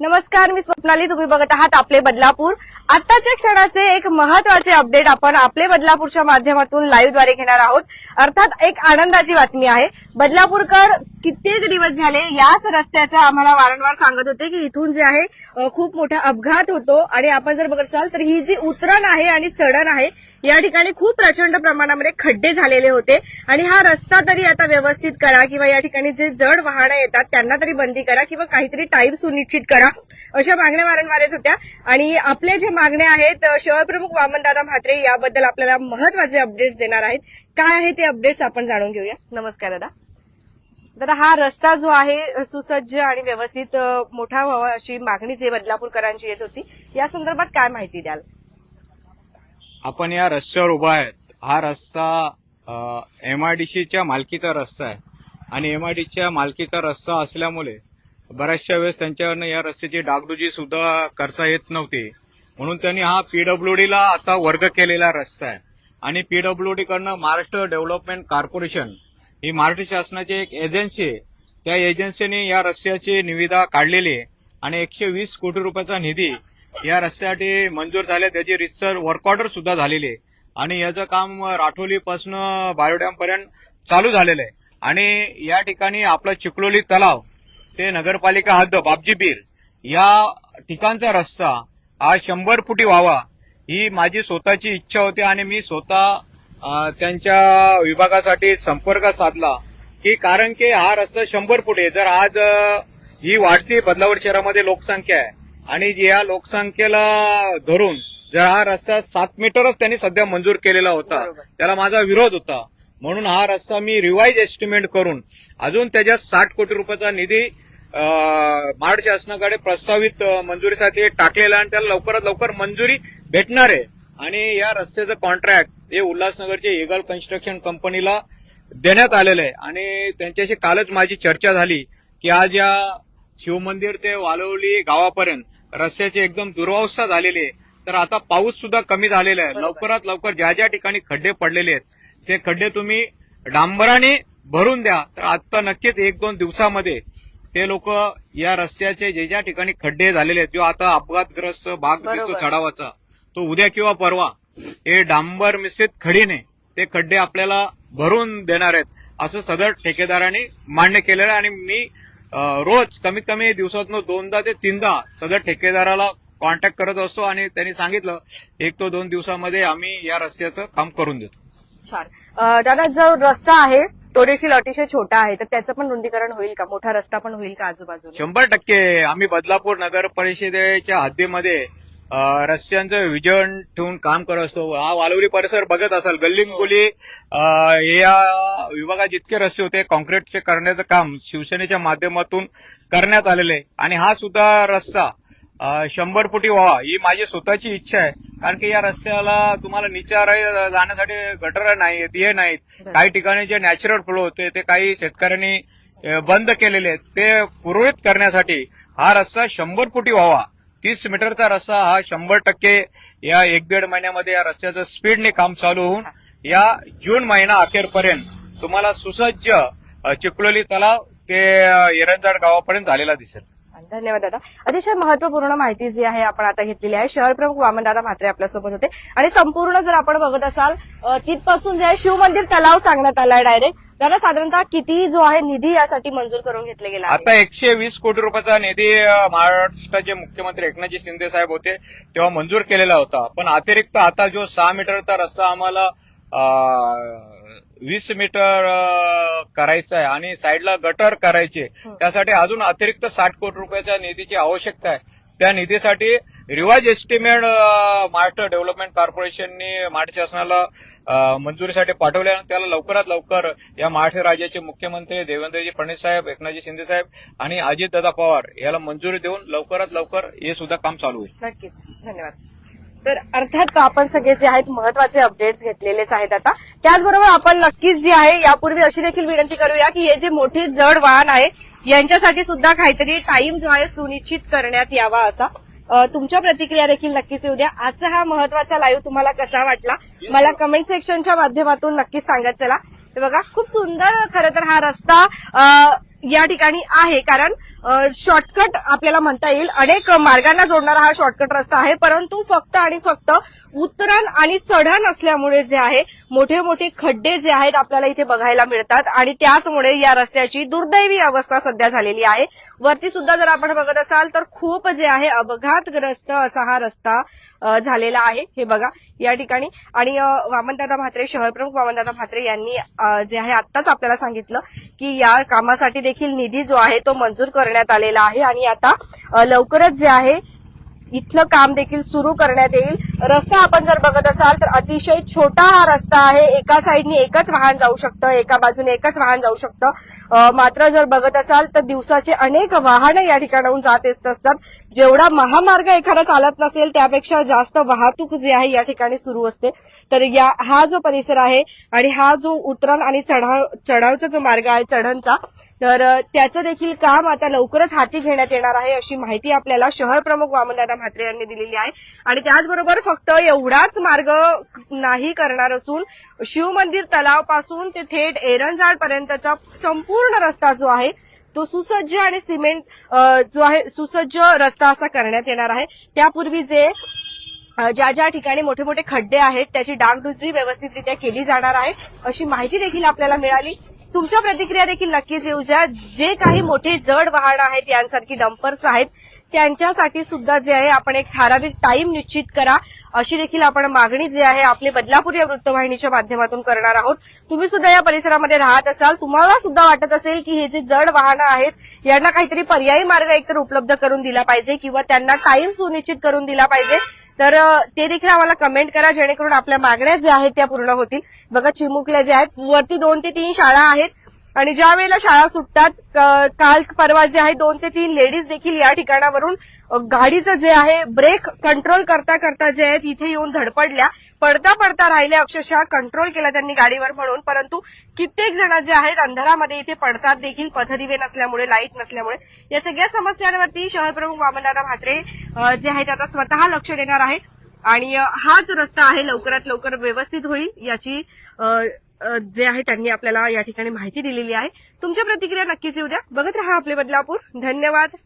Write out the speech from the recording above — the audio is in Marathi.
नमस्कार मी स्वप्नाली. तुम्ही बघत आहात आपले बदलापूर. आताच्या क्षणाचे एक महत्त्वाचे अपडेट आपण आपले बदलापूरच्या माध्यमातून लाईव्हद्वारे घेणार आहोत. अर्थात एक आनंदाची बातमी आहे. बदलापूरकर कित्येक दिवस झाले याच रस्त्याचा आम्हाला वारंवार सांगत होते की इथून जे आहे खूप मोठा अपघात होतो आणि आपण जर बघत असाल तर ही जी उतरण आहे आणि चढण आहे या ठिकाणी खूप प्रचंड प्रमाणामध्ये खड्डे झालेले होते. आणि हा रस्ता तरी आता व्यवस्थित करा किंवा या ठिकाणी जे जड वाहनं येतात त्यांना तरी बंदी करा किंवा काहीतरी टाईम सुनिश्चित करा अशा मागण्या वारंवार येत होत्या. आणि आपल्या ज्या मागण्या आहेत शहरप्रमुख वामनदादा म्हात्रे याबद्दल आपल्याला महत्त्वाचे अपडेट्स देणार आहेत. काय आहे ते अपडेट्स आपण जाणून घेऊया. नमस्कार दादा. तर हा रस्ता जो आहे सुसज्ज आणि व्यवस्थित मोठा व्हावा अशी मागणी जे बदलापूरकरांची येत होती या संदर्भात काय माहिती द्याल? आपण या रस्त्यावर उभा आहेत. हा रस्ता एमआयडीसीच्या मालकीचा रस्ता आहे. आणि एमआयडीच्या मालकीचा रस्ता असल्यामुळे बऱ्याचशा वेळेस त्यांच्यावरनं या रस्त्याची डागडुजी सुद्धा करता येत नव्हती. म्हणून त्यांनी हा पीडब्ल्यूडीला आता वर्ग केलेला रस्ता आहे. आणि पीडब्ल्यूडी कडनं महाराष्ट्र डेव्हलपमेंट कॉर्पोरेशन ही महाराष्ट्र शासनाची एक एजन्सी आहे. त्या एजन्सीने या रस्त्याची निविदा काढलेली आहे. आणि एकशे वीस कोटी रुपयाचा निधी या रस्त्यासाठी मंजूर झाले. त्याची रितसर वर्क ऑर्डर सुद्धा झालेली आहे. आणि याचं काम राठोलीपासून बायोडॅम पर्यंत चालू झालेलं आहे. आणि या ठिकाणी आपला चिखलोली तलाव ते नगरपालिका हद्द बापजी बीर या ठिकाणचा रस्ता हा शंभर फुटी व्हावा ही माझी स्वतःची इच्छा होती. आणि मी स्वतः त्यांच्या विभागासाठी संपर्क साधला की कारण की हा रस्ता शंभर फूट आहे. जर आज ही वाढती बदलापूर शहरामध्ये लोकसंख्या आहे. आणि या लोकसंख्येला धरून जर हा रस्ता सात मीटरच त्यांनी सध्या मंजूर केलेला होता. त्याला माझा विरोध होता. म्हणून हा रस्ता मी रिवाईज एस्टिमेट करून अजून त्याच्यात साठ कोटी रुपयाचा निधी महाराष्ट्र शासनाकडे प्रस्तावित मंजुरीसाठी टाकलेला आणि त्याला लवकरात लवकर मंजुरी भेटणार आहे. आणि या रस्त्याचं कॉन्ट्रॅक्ट हे उल्हासनगरच्या एगल कन्स्ट्रक्शन कंपनीला देण्यात आलेलं आहे. आणि त्यांच्याशी कालच माझी चर्चा झाली की आज या शिवमंदिर ते वालवली गावापर्यंत रस्त्याची एकदम दुरवस्था झालेली आहे. तर आता पाऊस सुद्धा कमी झालेला आहे. लवकरात लवकर ज्या ज्या ठिकाणी खड्डे पडलेले आहेत ते खड्डे तुम्ही डांबराने भरून द्या. तर आता नक्कीच एक दोन दिवसामध्ये ते लोक या रस्त्याचे जे ज्या ठिकाणी खड्डे झालेले आहेत जो आता अपघातग्रस्त भाग दिसतो. चढावाचा तो उद्या किंवा परवा हे डांबर मिश्रित खडीने ते खड्डे आपल्याला भरून देणार आहेत असं सदर ठेकेदारांनी मान्य केलेलं आहे. आणि मी रोज कमीत कमी दिवसातनं दोनदा ते तीनदा सदर ठेकेदाराला कॉन्टॅक्ट करत असतो आणि त्यांनी सांगितलं एक तो दोन दिवसामध्ये आम्ही या रस्त्याचं काम करून देतो. छान. दादा जो रस्ता आहे तो देखील अतिशय छोटा आहे तर त्याचं पण रुंदीकरण होईल का? मोठा रस्ता पण होईल का आजूबाजूला? शंभर टक्के. आम्ही बदलापूर नगर परिषदेच्या हद्दीमध्ये रस्त्यांचं विजन ठेवून काम करत असतो. हा वालवली परिसर बघत असाल गल्लींगोली अ, या विभागात जितके रस्ते होते कॉन्क्रीटचे करण्याचं काम शिवसेनेच्या माध्यमातून करण्यात आलेलं आहे. आणि हा सुद्धा रस्ता शंभर फुटी व्हावा ही माझी स्वतःची इच्छा आहे. कारण की या रस्त्याला तुम्हाला निचार जाण्यासाठी गटर नाहीत हे नाहीत. काही ठिकाणी जे नॅचरल फ्लो होते ते काही शेतकऱ्यांनी बंद केलेले आहेत. ते पूर्वित करण्यासाठी हा रस्ता शंभर फुटी व्हावा. तीस मीटरचा रस्ता हा शंभर टक्के या एक दीड महिन्यामध्ये या रस्त्याचं स्पीडने काम चालू होऊन या जून महिना अखेरपर्यंत तुम्हाला सुसज्ज चिकलोली चिखलोली तलाव ते एरंजाड गावापर्यंत झालेला दिसेल. धन्यवाद दादा. अतिशय महत्त्वपूर्ण माहिती जी आहे आपण आता घेतलेली आहे. शहर प्रमुख वामनदादा म्हात्रे आपल्यासोबत होते. आणि संपूर्ण जर आपण बघत असाल तिथपासून जे आहे शिवमंदिर तलाव सांगण्यात आलाय डायरेक्ट दादा साधारणतः किती जो आहे निधी यासाठी मंजूर करून घेतले गेला आता एकशे वीस कोटी रुपयाचा निधी महाराष्ट्राचे मुख्यमंत्री एकनाथजी शिंदे साहेब होते तेव्हा मंजूर केलेला होता. पण अतिरिक्त आता जो सहा मीटरचा रस्ता आम्हाला वीस मीटर करायचा आहे आणि साईडला गटर करायचे. त्यासाठी अजून अतिरिक्त साठ कोटी रुपयाच्या निधीची आवश्यकता आहे. त्या निधीसाठी रिवाज एस्टिमेट महाराष्ट्र डेव्हलपमेंट कॉर्पोरेशननी महाराष्ट्र शासनाला मंजुरीसाठी पाठवले आणि त्याला लवकरात लवकर या महाराष्ट्र राज्याचे मुख्यमंत्री देवेंद्रजी फडणवीस साहेब एकनाथजी शिंदे साहेब आणि अजितदादा पवार याला मंजुरी देऊन लवकरात लवकर हे सुद्धा काम चालू होईल. नक्कीच. धन्यवाद. तर अर्थात आपण सगळे जे आहेत महत्त्वाचे अपडेट्स घेतलेलेच आहेत आता. त्याचबरोबर आपण नक्कीच जे आहे यापूर्वी अशी देखील विनंती करूया की हे जे मोठे जड वाहन आहे यांच्यासाठी सुद्धा काहीतरी टाइम जो आहे सुनिश्चित करण्यात यावा असा. तुमच्या प्रतिक्रिया देखील नक्कीच येऊ द्या. आजचा हा महत्त्वाचा लाईव्ह तुम्हाला कसा वाटला? मला कमेंट सेक्शनच्या माध्यमातून नक्कीच सांगत चला. बघा खूप सुंदर खरं तर हा रस्ता या ठिकाणी आहे. कारण शॉर्टकट आपल्याला म्हणता येईल. अनेक मार्गांना जोडणारा हा शॉर्टकट रस्ता आहे. परंतु फक्त आणि फक्त उतरण आणि चढण असल्यामुळे जे आहे मोठे मोठे खड्डे जे आहेत आपल्याला इथे बघायला मिळतात. आणि त्याचमुळे या रस्त्याची दुर्दैवी अवस्था सध्या झालेली आहे. वरती सुद्धा जर आपण बघत असाल तर खूप जे आहे अपघातग्रस्त असा हा रस्ता झालेला आहे. हे बघा. या ठिकाणी. आणि अ, वामनदादा म्हात्रे शहरप्रमुख वामनदादा म्हात्रे यांनी जे आहे आत्ताच आपल्याला सांगितलं की या कामासाठी देखील निधी जो आहे तो मंजूर करण्यात आलेला आहे. आणि आता लवकरच जे आहे इथलं काम देखील सुरू करण्यात येईल. रस्ता आपण जर बघत असाल तर अतिशय छोटा हा रस्ता आहे. एका साईडने एकच वाहन जाऊ शकतं एका बाजूने एकच वाहन जाऊ शकतं. मात्र जर बघत असाल तर दिवसाचे अनेक वाहनं या ठिकाणाहून जात येत असतात. जेवढा महामार्ग एखादा चालत नसेल त्यापेक्षा जास्त वाहतूक जी आहे या ठिकाणी सुरू असते. तर या हा जो परिसर आहे आणि हा जो उतरण आणि चढाव चढावचा जो मार्ग आहे चढणचा तर त्याचं देखील काम आता लवकरच हाती घेण्यात येणार आहे अशी माहिती आपल्याला शहर प्रमुख वामनदादा म्हात्रे यांनी दिलेली आहे. आणि त्याचबरोबर फक्त एवढाच मार्ग नाही करणार असून शिवमंदिर तलावापासून ते थेट एरणजाडपर्यंतचा संपूर्ण रस्ता जो आहे तो सुसज्ज आणि सिमेंट जो आहे सुसज्ज रस्ता असा करण्यात येणार आहे. त्यापूर्वी जे ज्या ज्या ठिकाणी मोठे मोठे खड्डे आहेत त्याची डागडुजी व्यवस्थितरित्या केली जाणार आहे. अशी माहिती देखील आपल्याला मिळाली. तुमच्या प्रतिक्रिया देखील नक्कीच येऊ द्या. जे काही मोठे जड वाहनं आहेत यांसारखी डंपर्स आहेत त्यांच्यासाठी सुद्धा जे आहे आपण एक ठराविक टाइम निश्चित करा. अशी देखील आपण मागणी जी आहे आपली बदलापूर या वृत्तवाहिनीच्या माध्यमातून करणार आहोत. तुम्ही सुद्धा या परिसरामध्ये राहत असाल. तुम्हाला सुद्धा वाटत असेल की हे जे जड वाहनं आहेत यांना काहीतरी पर्यायी मार्ग एकतर उपलब्ध करून दिला पाहिजे किंवा त्यांना टाइम सुनिश्चित करून दिला पाहिजे. तर ते देखील आम्हाला कमेंट करा जेणेकरून आपल्या मागण्या ज्या आहेत त्या पूर्ण होतील. बघा चिमुकल्या ज्या आहेत वरती दोन ते तीन शाळा आहेत. आणि ज्या वेळेला शाळा सुटतात काल परवा जे आहे दोन ते तीन लेडीज देखील या ठिकाणावरून गाडीचं जे आहे ब्रेक कंट्रोल करता करता जे आहेत इथे येऊन धडपडल्या. पडता पडता राहिले अक्षरशः. कंट्रोल केला त्यांनी गाडीवर म्हणून. परंतु कित्येक जण जे आहेत अंधारामध्ये इथे पडतात देखील. पथदिवे नसल्यामुळे लाइट नसल्यामुळे. या सगळ्या समस्यांवरती शहर प्रमुख वामनदादा म्हात्रे जे आहेत आता स्वतः लक्ष देणार आहे आणि हाच रस्ता आहे लवकरात लवकर व्यवस्थित होईल याची जे आहे त्यांनी आपल्याला या ठिकाणी माहिती दिलेली आहे. तुमच्या प्रतिक्रिया नक्कीच येऊ द्या. बघत राहा आपले बदलापूर. धन्यवाद.